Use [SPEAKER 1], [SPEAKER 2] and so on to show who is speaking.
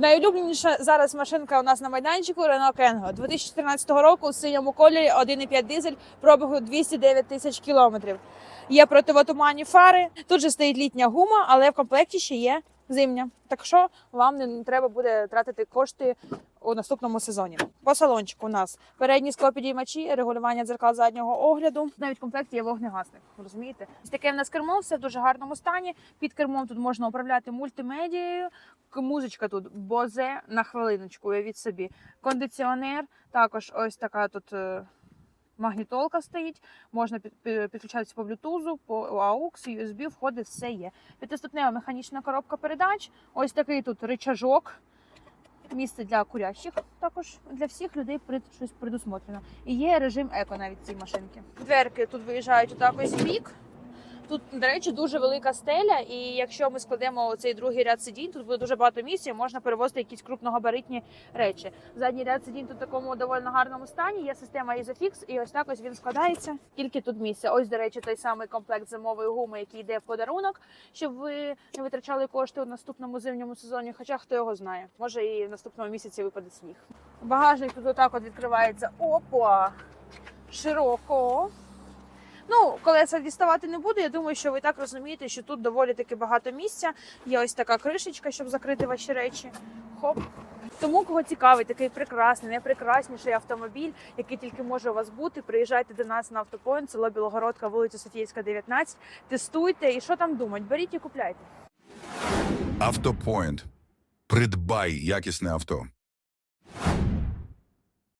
[SPEAKER 1] Найулюбленіша зараз машинка у нас на майданчику Renault Kengo 2014 року у синьому кольорі 1,5 дизель пробігу 209 тисяч кілометрів. Є противотуманні фари. Тут же стоїть літня гума, але в комплекті ще є зимня. Так що вам не треба буде тратити кошти у наступному сезоні. По салончику у нас передні склопідіймачі, регулювання дзеркал заднього огляду. Навіть в комплекті є вогнегасник. Розумієте? Ось таке в нас кермо, все в дуже гарному стані. Під кермом тут можна управляти мультимедією. Музичка тут Бозе на хвилиночку, уявіть собі. Кондиціонер, також ось така тут. Магнітолка стоїть, можна під- під- підключатися по Bluetooth, по AUX, USB, входи, все є. П'ятиступнева механічна коробка передач. Ось такий тут ричажок. Місце для курящих також для всіх людей пред, щось предусмотрено. І є режим еко навіть цієї машинки. Дверки тут виїжджають отак ось бік. Тут, до речі, дуже велика стеля, і якщо ми складемо цей другий ряд сидінь, тут буде дуже багато місця, можна перевозити якісь крупногабаритні речі. Задній ряд сидінь тут в такому доволі гарному стані. Є система Isofix, і ось так ось він складається. Скільки тут місця? Ось, до речі, той самий комплект зимової гуми, який йде в подарунок, щоб ви не витрачали кошти у наступному зимньому сезоні. Хоча хто його знає, може і в наступному місяці випаде сніг. Багажник тут отак от відкривається. Опа! Широко. Ну, колеса діставати не буду. Я думаю, що ви так розумієте, що тут доволі таки багато місця. Є ось така кришечка, щоб закрити ваші речі. Хоп. Тому, кого цікавий такий прекрасний, найпрекрасніший автомобіль, який тільки може у вас бути, приїжджайте до нас на автопоінт, село Білогородка, вулиця Софіївська, 19, тестуйте і що там думать, беріть і купляйте.
[SPEAKER 2] Автопоінт. Придбай якісне авто.